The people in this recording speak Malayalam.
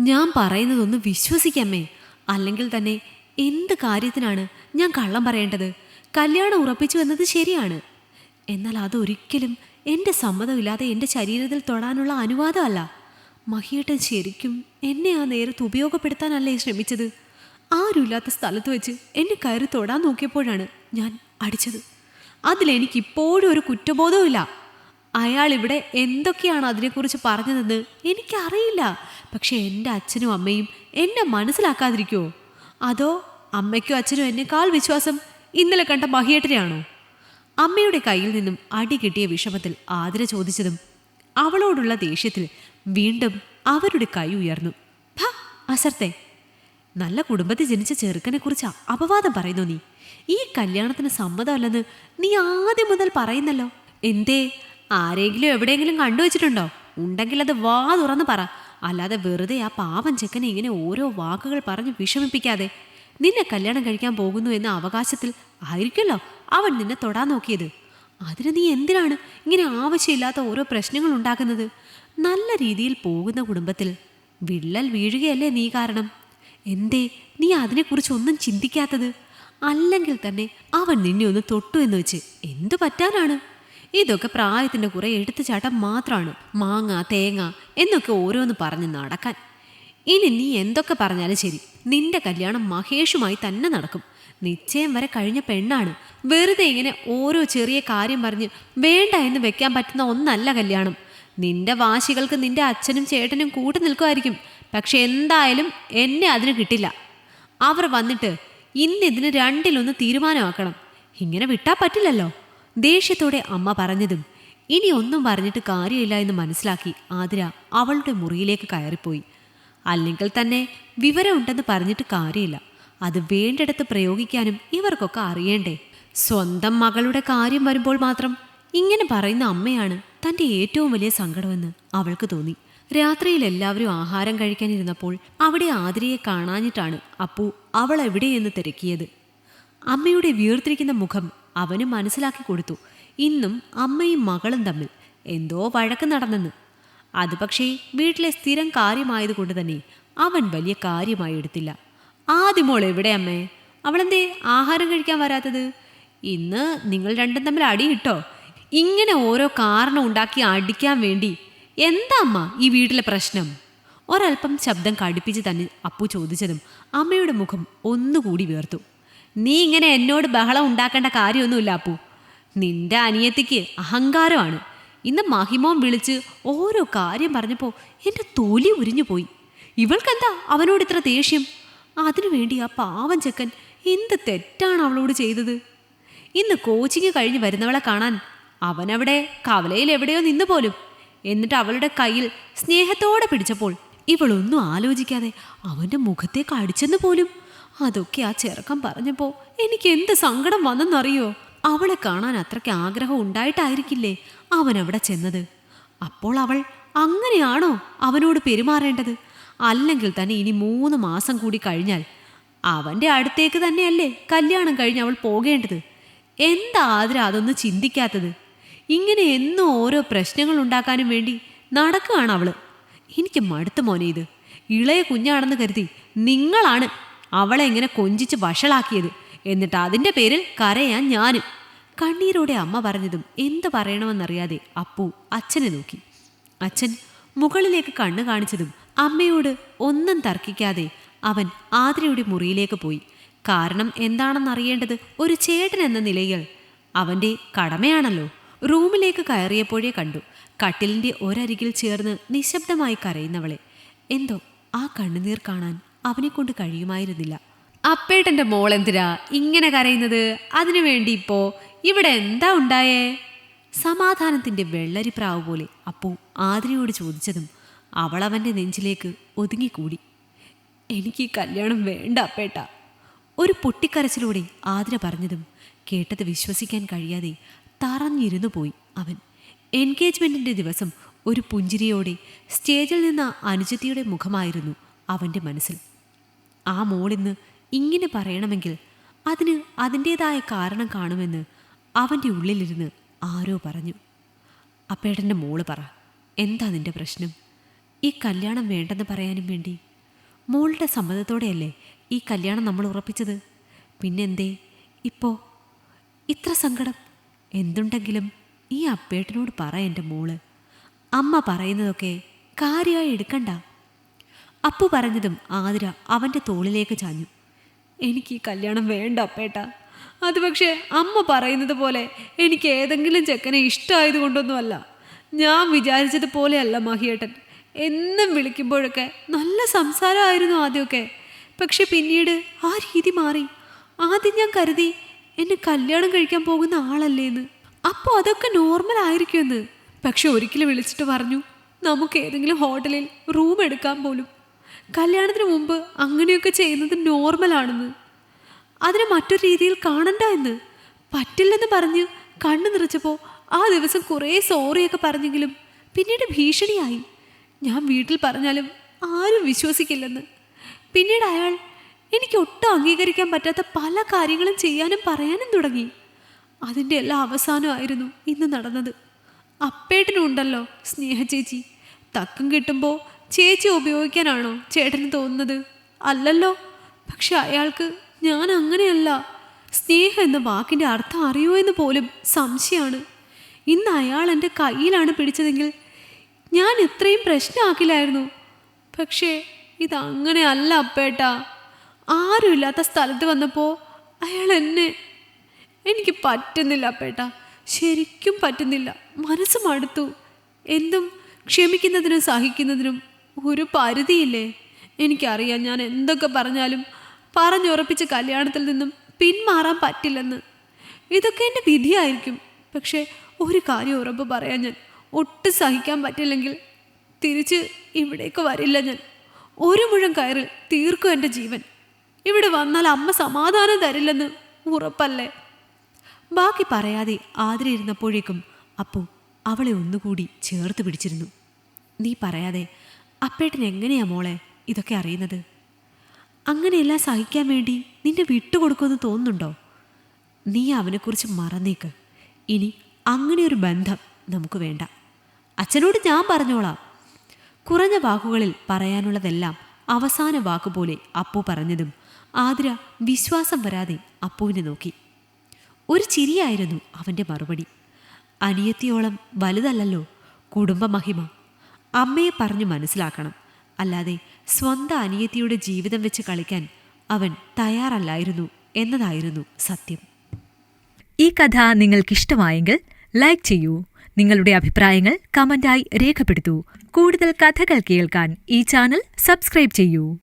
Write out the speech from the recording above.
ഞാൻ പറയുന്നതൊന്ന് വിശ്വസിക്കമ്മേ. അല്ലെങ്കിൽ തന്നെ എന്ത് കാര്യത്തിനാണ് ഞാൻ കള്ളം പറയേണ്ടത്? കല്യാണം ഉറപ്പിച്ചു എന്നത് ശരിയാണ്. എന്നാൽ അതൊരിക്കലും എന്റെ സമ്മതമില്ലാതെ എന്റെ ശരീരത്തിൽ തൊടാനുള്ള അനുവാദമല്ല. മഹിയേട്ടൻ ശരിക്കും എന്നെ ആ നേരത്ത് ഉപയോഗപ്പെടുത്താനല്ലേ ശ്രമിച്ചത്? ആരുമില്ലാത്ത സ്ഥലത്ത് വെച്ച് എന്നെ കയറി തൊടാൻ നോക്കിയപ്പോഴാണ് ഞാൻ അടിച്ചത്. അതിലെനിക്കിപ്പോഴും ഒരു കുറ്റബോധവുമില്ല. അയാൾ ഇവിടെ എന്തൊക്കെയാണ് അതിനെക്കുറിച്ച് പറഞ്ഞതെന്ന് എനിക്കറിയില്ല. പക്ഷെ എന്റെ അച്ഛനും അമ്മയും എന്നെ മനസ്സിലാക്കാതിരിക്കുമോ അതോ അമ്മയ്ക്കും അച്ഛനും എന്നെക്കാൾ വിശ്വാസം ഇന്നലെ കണ്ട മഹിയേട്ടനെയാണോ? അമ്മയുടെ കയ്യിൽ നിന്നും അടി കിട്ടിയ വിഷമത്തിൽ ആതിര ചോദിച്ചതും അവളോടുള്ള ദേഷ്യത്തിൽ വീണ്ടും അവരുടെ കൈ ഉയർന്നു. അസർത്തെ. നല്ല കുടുംബത്തിൽ ജനിച്ച ചെറുക്കനെക്കുറിച്ച് അപവാദം പറയുന്നു നീ. ഈ കല്യാണത്തിന് സമ്മതമല്ലെന്ന് നീ ആദ്യം മുതൽ പറയുന്നല്ലോ. എന്തേ? ആരെങ്കിലും എവിടെയെങ്കിലും കണ്ടുവച്ചിട്ടുണ്ടോ ഉണ്ടെങ്കിൽ അത് വാ തുറന്ന് പറ. അല്ലാതെ വെറുതെ ആ പാവം ചെക്കനെ ഇങ്ങനെ ഓരോ വാക്കുകൾ പറഞ്ഞ് വിഷമിപ്പിക്കാതെ നിന്നെ കല്യാണം കഴിക്കാൻ പോകുന്നു എന്ന അവകാശത്തിൽ ആയിരിക്കല്ലോ അവൻ നിന്നെ തൊടാൻ നോക്കിയത്. അതിന് നീ എന്തിനാണ് ഇങ്ങനെ ആവശ്യമില്ലാത്ത ഓരോ പ്രശ്നങ്ങൾ ഉണ്ടാക്കുന്നത്? നല്ല രീതിയിൽ പോകുന്ന കുടുംബത്തിൽ വിള്ളൽ വീഴുകയല്ലേ നീ കാരണം. എന്തേ നീ അതിനെക്കുറിച്ച് ഒന്നും ചിന്തിക്കാത്തത്? അല്ലെങ്കിൽ തന്നെ അവൻ നിന്നെ ഒന്ന് തൊട്ടു എന്ന് വെച്ച് എന്തു പറ്റാനാണ്? ഇതൊക്കെ പ്രായത്തിന്റെ കുറെ എടുത്തുചാട്ടം മാത്രമാണ് മാങ്ങ തേങ്ങ എന്നൊക്കെ ഓരോന്ന് പറഞ്ഞ് നടക്കാൻ. ഇനി നീ എന്തൊക്കെ പറഞ്ഞാലും ശരി. നിന്റെ കല്യാണം മഹേഷുമായി തന്നെ നടക്കും. നിശ്ചയം വരെ കഴിഞ്ഞ പെണ്ണാണ്. വെറുതെ ഇങ്ങനെ ഓരോ ചെറിയ കാര്യം പറഞ്ഞ് വേണ്ട എന്ന് വെക്കാൻ പറ്റുന്ന ഒന്നല്ല കല്യാണം. നിന്റെ വാശികൾക്ക് നിന്റെ അച്ഛനും ചേട്ടനും കൂട്ടു നിൽക്കുമായിരിക്കും. പക്ഷെ എന്തായാലും എന്നെ അതിന് കിട്ടില്ല. അവർ വന്നിട്ട് ഇന്നിതിന് രണ്ടിലൊന്ന് തീരുമാനമാക്കണം. ഇങ്ങനെ വിട്ടാൽ പറ്റില്ലല്ലോ. ദേഷ്യത്തോടെ അമ്മ പറഞ്ഞതും ഇനി ഒന്നും പറഞ്ഞിട്ട് കാര്യമില്ല എന്ന് മനസ്സിലാക്കി ആതിര അവളുടെ മുറിയിലേക്ക് കയറിപ്പോയി. അല്ലെങ്കിൽ തന്നെ വിവരമുണ്ടെന്ന് പറഞ്ഞിട്ട് കാര്യമില്ല. അത് വേണ്ടിടത്ത് പ്രയോഗിക്കാനും ഇവർക്കൊക്കെ അറിയണ്ടേ. സ്വന്തം മകളുടെ കാര്യം വരുമ്പോൾ മാത്രം ഇങ്ങനെ പറയുന്ന അമ്മയാണ് തന്റെ ഏറ്റവും വലിയ സങ്കടമെന്ന് അവൾക്ക് തോന്നി. രാത്രിയിൽ എല്ലാവരും ആഹാരം കഴിക്കാനിരുന്നപ്പോൾ അവിടെ ആതിരയെ കാണാഞ്ഞിട്ടാണ് അപ്പു അവൾ എവിടെയെന്ന് തിരക്കിയത്. അമ്മയുടെ വീർത്തിരിക്കുന്ന മുഖം അവന് മനസ്സിലാക്കി കൊടുത്തു. ഇന്നും അമ്മയും മകളും തമ്മിൽ എന്തോ വഴക്ക് നടന്നെന്ന്. അത് പക്ഷേ വീട്ടിലെ സ്ഥിരം കാര്യമായതുകൊണ്ട് തന്നെ അവൻ വലിയ കാര്യമായി എടുത്തില്ല. ആദ്യമോൾ എവിടെ അമ്മേ? അവളെന്തേ ആഹാരം കഴിക്കാൻ വരാത്തത്? ഇന്ന് നിങ്ങൾ രണ്ടും തമ്മിൽ അടി കിട്ടോ ഇങ്ങനെ ഓരോ കാരണം ഉണ്ടാക്കി അടിക്കാൻ വേണ്ടി എന്താ അമ്മ ഈ വീട്ടിലെ പ്രശ്നം? ഒരൽപ്പം ശബ്ദം കടുപ്പിച്ച് തന്നെ അപ്പു ചോദിച്ചതും അമ്മയുടെ മുഖം ഒന്നുകൂടി വീർത്തു നീ ഇങ്ങനെ എന്നോട് ബഹളം ഉണ്ടാക്കേണ്ട കാര്യമൊന്നുമില്ല അപ്പു. നിന്റെ അനിയത്തിക്ക് അഹങ്കാരമാണ്. ഇന്ന് മഹിമോൻ വിളിച്ച് ഓരോ കാര്യം പറഞ്ഞപ്പോൾ എന്റെ തൊലി ഉരിഞ്ഞു പോയി. ഇവൾക്കെന്താ അവനോട് ഇത്ര ദേഷ്യം? അതിനുവേണ്ടി ആ പാവം ചെക്കൻ എന്ത് തെറ്റാണ് അവളോട് ചെയ്തത്? ഇന്ന് കോച്ചിങ് കഴിഞ്ഞ് വരുന്നവളെ കാണാൻ അവനവിടെ കവലയിൽ എവിടെയോ നിന്ന് പോലും. എന്നിട്ട് അവളുടെ കയ്യിൽ സ്നേഹത്തോടെ പിടിച്ചപ്പോൾ ഇവളൊന്നും ആലോചിക്കാതെ അവന്റെ മുഖത്തേക്ക് അടിച്ചെന്ന് പോലും. അതൊക്കെ ആ ചെറുക്കം പറഞ്ഞപ്പോൾ എനിക്ക് എന്ത് സങ്കടം വന്നെന്നറിയോ? അവളെ കാണാൻ അത്രയ്ക്ക് ആഗ്രഹം ഉണ്ടായിട്ടായിരിക്കില്ലേ അവൻ അവിടെ ചെന്നത്? അപ്പോൾ അവൾ അങ്ങനെയാണോ അവനോട് പെരുമാറേണ്ടത്? അല്ലെങ്കിൽ തന്നെ ഇനി മൂന്ന് മാസം കൂടി കഴിഞ്ഞാൽ അവന്റെ അടുത്തേക്ക് തന്നെയല്ലേ കല്യാണം കഴിഞ്ഞ് അവൾ പോകേണ്ടത്? എന്താ ആതിര അതൊന്നും ചിന്തിക്കാത്തത്? ഇങ്ങനെ എന്നും ഓരോ പ്രശ്നങ്ങൾ ഉണ്ടാക്കാനും വേണ്ടി നടക്കുകയാണ് അവൾ. എനിക്ക് മടുത്ത മോനെ ഇത്. ഇളയ കുഞ്ഞാണെന്ന് കരുതി നിങ്ങളാണ് അവളെ ഇങ്ങനെ കൊഞ്ചിച്ച് വഷളാക്കിയത്. എന്നിട്ട് അതിന്റെ പേരിൽ കരയാൻ ഞാനും. കണ്ണീരോടെ അമ്മ പറഞ്ഞതും എന്ത് പറയണമെന്നറിയാതെ അപ്പു അച്ഛനെ നോക്കി. അച്ഛൻ മുകളിലേക്ക് കണ്ണു കാണിച്ചതും അമ്മയോട് ഒന്നും തർക്കിക്കാതെ അവൻ ആതിരയുടെ മുറിയിലേക്ക് പോയി. കാരണം എന്താണെന്നറിയേണ്ടത് ഒരു ചേട്ടൻ എന്ന നിലയിൽ അവന്റെ കടമയാണല്ലോ. റൂമിലേക്ക് കയറിയപ്പോഴേ കണ്ടു. കട്ടിലിന്റെ ഒരരികിൽ ചേർന്ന് നിശബ്ദമായി കരയുന്നവളെ. എന്തോ ആ കണ്ണുനീർ കാണാൻ അവനെ കൊണ്ട് കഴിയുമായിരുന്നില്ല. അപ്പേട്ടന്റെ മോൾ എന്തിനാ ഇങ്ങനെ കരയുന്നത്? അതിനു വേണ്ടി ഇപ്പോ ഇവിടെ എന്താ ഉണ്ടായേ? സമാധാനത്തിന്റെ വെള്ളരി പ്രാവ് പോലെ അപ്പു ആതിരയോട് ചോദിച്ചതും അവൾ അവന്റെ നെഞ്ചിലേക്ക് ഒതുങ്ങിക്കൂടി. എനിക്ക് ഈ കല്യാണം വേണ്ട അപ്പേട്ട. ഒരു പൊട്ടിക്കരച്ചിലൂടെ ആതിര പറഞ്ഞതും കേട്ടത് വിശ്വസിക്കാൻ കഴിയാതെ തറഞ്ഞിരുന്നു പോയി അവൻ. എൻഗേജ്മെന്റിന്റെ ദിവസം ഒരു പുഞ്ചിരിയോടെ സ്റ്റേജിൽ നിന്ന അനുജത്തിയുടെ മുഖമായിരുന്നു അവന്റെ മനസ്സിൽ. ആ മോളിന്ന് ഇങ്ങനെ പറയണമെങ്കിൽ അതിന് അതിന്റേതായ കാരണം കാണുമെന്ന് അവന്റെ ഉള്ളിലിരുന്ന് ആരോ പറഞ്ഞു. അപ്പേട്ടന്റെ മോൾ പറ എന്താ നിന്റെ പ്രശ്നം? ഈ കല്യാണം വേണ്ടെന്ന് പറയാനും വേണ്ടി. മോളുടെ സമ്മതത്തോടെയല്ലേ ഈ കല്യാണം നമ്മൾ ഉറപ്പിച്ചത്? പിന്നെന്തേ? ഇപ്പോൾ ഇത്ര സങ്കടം. എന്തുണ്ടെങ്കിലും ഈ അപ്പേട്ടനോട് പറ എന്റെ മോൾ. അമ്മ പറയുന്നതൊക്കെ കാര്യമായി എടുക്കണ്ട. അപ്പു പറഞ്ഞതും ആതിര അവന്റെ തോളിലേക്ക് ചാഞ്ഞു. എനിക്ക് ഈ കല്യാണം വേണ്ട അപ്പേട്ട. അത് പക്ഷേ അമ്മ പറയുന്നത് പോലെ എനിക്ക് ഏതെങ്കിലും ചെക്കനെ ഇഷ്ടമായത് കൊണ്ടൊന്നുമല്ല ഞാൻ വിചാരിച്ചതുപോലെയല്ല മഹിയേട്ടൻ. എന്നും വിളിക്കുമ്പോഴൊക്കെ നല്ല സംസാരമായിരുന്നു ആദ്യമൊക്കെ. പക്ഷെ പിന്നീട് ആ രീതി മാറി. ആദ്യം ഞാൻ കരുതി എന്നെ കല്യാണം കഴിക്കാൻ പോകുന്ന ആളല്ലേന്ന് അപ്പോൾ അതൊക്കെ നോർമൽ ആയിരിക്കുമെന്ന്. പക്ഷെ ഒരിക്കലും വിളിച്ചിട്ട് പറഞ്ഞു നമുക്ക് ഏതെങ്കിലും ഹോട്ടലിൽ റൂം എടുക്കാൻ പോലും കല്യാണത്തിന് മുമ്പ് അങ്ങനെയൊക്കെ ചെയ്യുന്നത് നോർമലാണെന്ന് അതിനെ മറ്റൊരു രീതിയിൽ കാണണ്ട എന്ന്. പറ്റില്ലെന്ന് പറഞ്ഞ് കണ്ണു നിറച്ചപ്പോൾ ആ ദിവസം കുറേ സോറിയൊക്കെ പറഞ്ഞെങ്കിലും പിന്നീട് ഭീഷണിയായി. ഞാൻ വീട്ടിൽ പറഞ്ഞാലും ആരും വിശ്വസിക്കില്ലെന്ന്. പിന്നീട് അയാൾ എനിക്ക് ഒട്ടും അംഗീകരിക്കാൻ പറ്റാത്ത പല കാര്യങ്ങളും ചെയ്യാനും പറയാനും തുടങ്ങി. അതിന്റെ എല്ലാം അവസാനമായിരുന്നു ഇന്ന് നടന്നത്. അപ്പേട്ടനുണ്ടല്ലോ സ്നേഹ ചേച്ചി. തക്കം കിട്ടുമ്പോൾ ചേച്ചി ഉപയോഗിക്കാനാണോ ചേട്ടന് തോന്നുന്നത്? അല്ലല്ലോ. പക്ഷെ അയാൾക്ക് ഞാൻ അങ്ങനെയല്ല. സ്നേഹം എന്ന വാക്കിന്റെ അർത്ഥം അറിയോ എന്ന് പോലും സംശയമാണ്. ഇന്ന് അയാൾ എന്റെ കയ്യിലാണ് പിടിച്ചതെങ്കിൽ ഞാൻ ഇത്രയും പ്രശ്നമാക്കില്ലായിരുന്നു. പക്ഷേ ഇതങ്ങനെ അല്ല അപ്പേട്ടാ. ആരുമില്ലാത്ത സ്ഥലത്ത് വന്നപ്പോൾ അയാൾ എന്നെ എനിക്ക് പറ്റുന്നില്ല അപ്പേട്ടാ. ശരിക്കും പറ്റുന്നില്ല. മനസ്സ് മടുത്തു. എന്തും ക്ഷമിക്കുന്നതിനും സഹിക്കുന്നതിനും ഒരു പരിധിയില്ലേ? എനിക്കറിയാം ഞാൻ എന്തൊക്കെ പറഞ്ഞാലും പറഞ്ഞുറപ്പിച്ച കല്യാണത്തിൽ നിന്നും പിന്മാറാൻ പറ്റില്ലെന്ന്. ഇതൊക്കെ എന്റെ വിധിയായിരിക്കും. പക്ഷേ ഒരു കാര്യം ഉറപ്പ് പറയാൻ ഞാൻ ഒട്ടും സഹിക്കാൻ പറ്റില്ലെങ്കിൽ തിരിച്ച് ഇവിടേക്ക് വരില്ല ഞാൻ. ഒരു മുഴം കയറിൽ തീർക്കും എന്റെ ജീവൻ. ഇവിടെ വന്നാൽ അമ്മ സമാധാനം തരില്ലെന്ന് ഉറപ്പല്ലേ? ബാക്കി പറയാതെ ആതിരയിരുന്നപ്പോഴേക്കും അപ്പു അവളെ ഒന്നുകൂടി ചേർത്ത് പിടിച്ചിരുന്നു. നീ പറയാതെ അപ്പേട്ടൻ എങ്ങനെയാ മോളെ ഇതൊക്കെ അറിയുന്നത്? അങ്ങനെയെല്ലാം സഹിക്കാൻ വേണ്ടി നിന്നെ വിട്ടുകൊടുക്കുമെന്ന് തോന്നുന്നുണ്ടോ? നീ അവനെക്കുറിച്ച് മറന്നേക്ക്. ഇനി അങ്ങനെയൊരു ബന്ധം നമുക്ക് വേണ്ട. അച്ഛനോട് ഞാൻ പറഞ്ഞോളാം. കുറഞ്ഞ വാക്കുകളിൽ പറയാനുള്ളതെല്ലാം അവസാന വാക്കുപോലെ അപ്പു പറഞ്ഞതും ആതിര വിശ്വാസം വരാതെ അപ്പുവിനെ നോക്കി. ഒരു ചിരിയായിരുന്നു അവന്റെ മറുപടി. അനിയത്തിയോളം വലുതല്ലല്ലോ കുടുംബമഹിമ. അമ്മയെ പറഞ്ഞു മനസ്സിലാക്കണം. അല്ലാതെ സ്വന്തം അനിയത്തിയുടെ ജീവിതം വെച്ച് കളിക്കാൻ അവൻ തയ്യാറല്ലായിരുന്നു എന്നതായിരുന്നു സത്യം. ഈ കഥ നിങ്ങൾക്കിഷ്ടമായെങ്കിൽ ലൈക്ക് ചെയ്യൂ. നിങ്ങളുടെ അഭിപ്രായങ്ങൾ കമന്റായി രേഖപ്പെടുത്തൂ. കൂടുതൽ കഥകൾ കേൾക്കാൻ ഈ ചാനൽ സബ്സ്ക്രൈബ് ചെയ്യൂ.